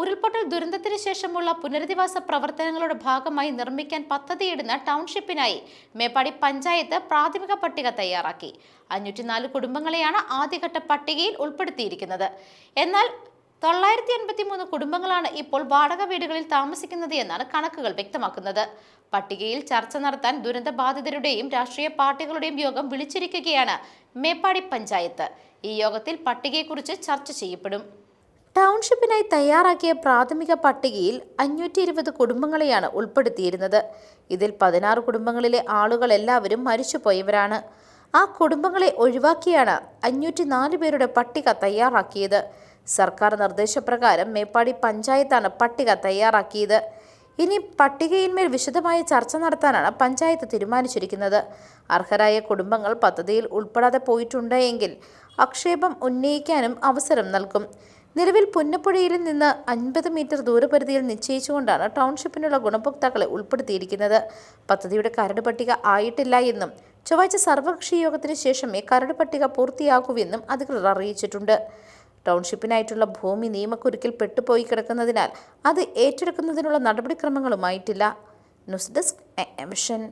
ഉരുൾപൊട്ടൽ ദുരന്തത്തിന് ശേഷമുള്ള പുനരധിവാസ പ്രവർത്തനങ്ങളുടെ ഭാഗമായി നിർമ്മിക്കാൻ പദ്ധതിയിടുന്ന ടൗൺഷിപ്പിനായി മേപ്പാടി പഞ്ചായത്ത് പ്രാഥമിക പട്ടിക തയ്യാറാക്കി. അഞ്ഞൂറ്റിനാല് കുടുംബങ്ങളെയാണ് ആദ്യഘട്ട പട്ടികയിൽ ഉൾപ്പെടുത്തിയിരിക്കുന്നത്. എന്നാൽ തൊള്ളായിരത്തി എൺപത്തി മൂന്ന് കുടുംബങ്ങളാണ് ഇപ്പോൾ വാടക വീടുകളിൽ താമസിക്കുന്നത് എന്നാണ് കണക്കുകൾ വ്യക്തമാക്കുന്നത്. പട്ടികയിൽ ചർച്ച നടത്താൻ ദുരന്തബാധിതരുടെയും രാഷ്ട്രീയ പാർട്ടികളുടെയും യോഗം വിളിച്ചിരിക്കുകയാണ് മേപ്പാടി പഞ്ചായത്ത്. ഈ യോഗത്തിൽ പട്ടികയെക്കുറിച്ച് ചർച്ച ചെയ്യപ്പെടും. ടൗൺഷിപ്പിനായി തയ്യാറാക്കിയ പ്രാഥമിക പട്ടികയിൽ അഞ്ഞൂറ്റി ഇരുപത് കുടുംബങ്ങളെയാണ് ഉൾപ്പെടുത്തിയിരുന്നത്. ഇതിൽ പതിനാറ് കുടുംബങ്ങളിലെ ആളുകൾ എല്ലാവരും മരിച്ചുപോയവരാണ്. ആ കുടുംബങ്ങളെ ഒഴിവാക്കിയാണ് അഞ്ഞൂറ്റി നാല് പേരുടെ പട്ടിക തയ്യാറാക്കിയത്. സർക്കാർ നിർദ്ദേശപ്രകാരം മേപ്പാടി പഞ്ചായത്താണ് പട്ടിക തയ്യാറാക്കിയത്. ഇനി പട്ടികയിന്മേൽ വിശദമായ ചർച്ച നടത്താനാണ് പഞ്ചായത്ത് തീരുമാനിച്ചിരിക്കുന്നത്. അർഹരായ കുടുംബങ്ങൾ പദ്ധതിയിൽ ഉൾപ്പെടാതെ പോയിട്ടുണ്ടെങ്കിൽ ആക്ഷേപം ഉന്നയിക്കാനും അവസരം നൽകും. നിലവിൽ പുന്നപ്പുഴയിൽ നിന്ന് അൻപത് മീറ്റർ ദൂരപരിധിയിൽ നിശ്ചയിച്ചുകൊണ്ടാണ് ടൗൺഷിപ്പിനുള്ള ഗുണഭോക്താക്കളെ ഉൾപ്പെടുത്തിയിരിക്കുന്നത്. പദ്ധതിയുടെ കരട് പട്ടിക ആയിട്ടില്ല എന്നും ചൊവ്വാഴ്ച സർവകക്ഷി യോഗത്തിന് ശേഷമേ കരട് പട്ടിക പൂർത്തിയാകൂവെന്നും അധികൃതർ അറിയിച്ചിട്ടുണ്ട്. ടൗൺഷിപ്പിനായിട്ടുള്ള ഭൂമി നിയമക്കുരുക്കിൽ പെട്ടുപോയി കിടക്കുന്നതിനാൽ അത് ഏറ്റെടുക്കുന്നതിനുള്ള നടപടിക്രമങ്ങളുമായിട്ടില്ല. News desk emission